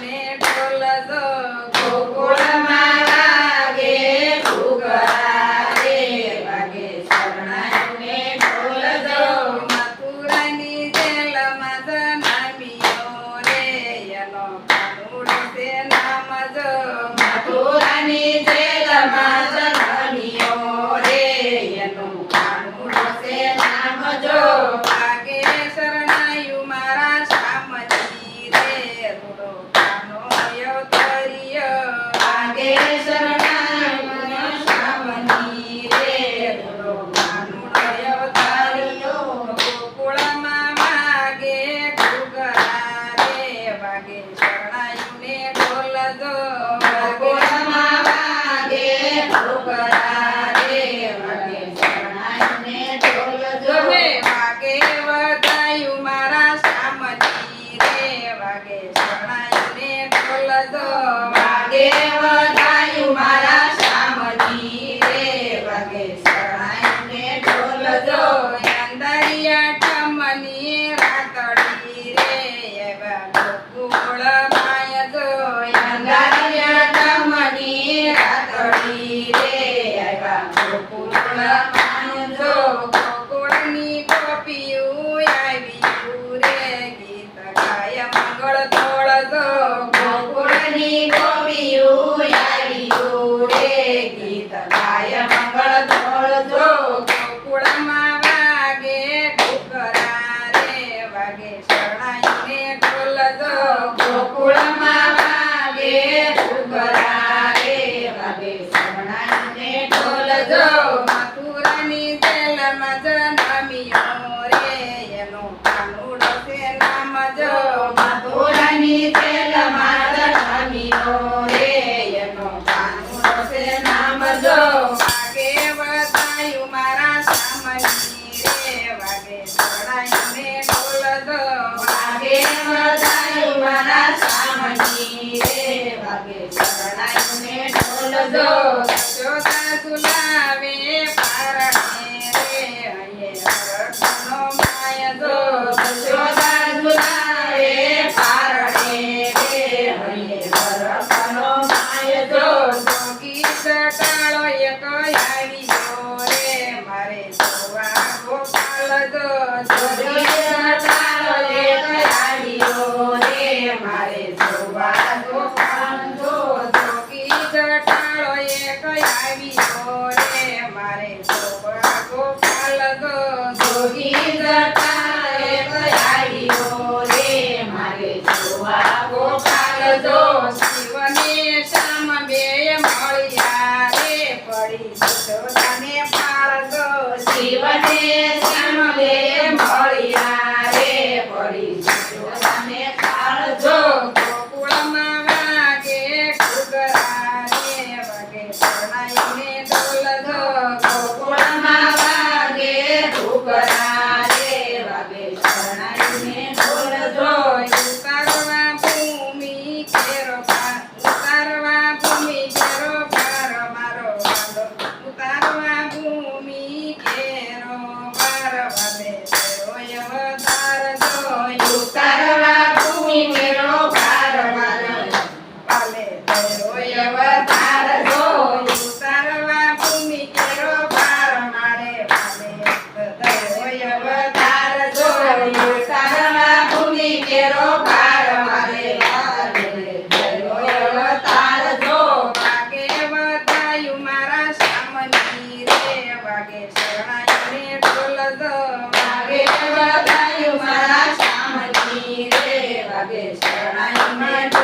మేడలతో રાણી રે વાગે શરણાઈને ઢોલ જો રચોતા સુલાવે પારણે રે હયે હરણનો માય જો રચોતા સુલાવે પારણે રે હયે હરણનો માય જો સોગી સટાળો એક મારે સોવા ગોપાલ જો સોગી દાડો એક આવ્યો રે મારે ગોપાલ ગોગી જતા ઉતારવા ભૂમિ કેરો પર્વતે જોય અવતાર જોય ઉતારવા ભૂમિ કેરો પર્વત પાલે જોય અવતાર જોય ઉતારવા ભૂમિ કેરો પાર મારે પાલે જોય શરણાઈ મેં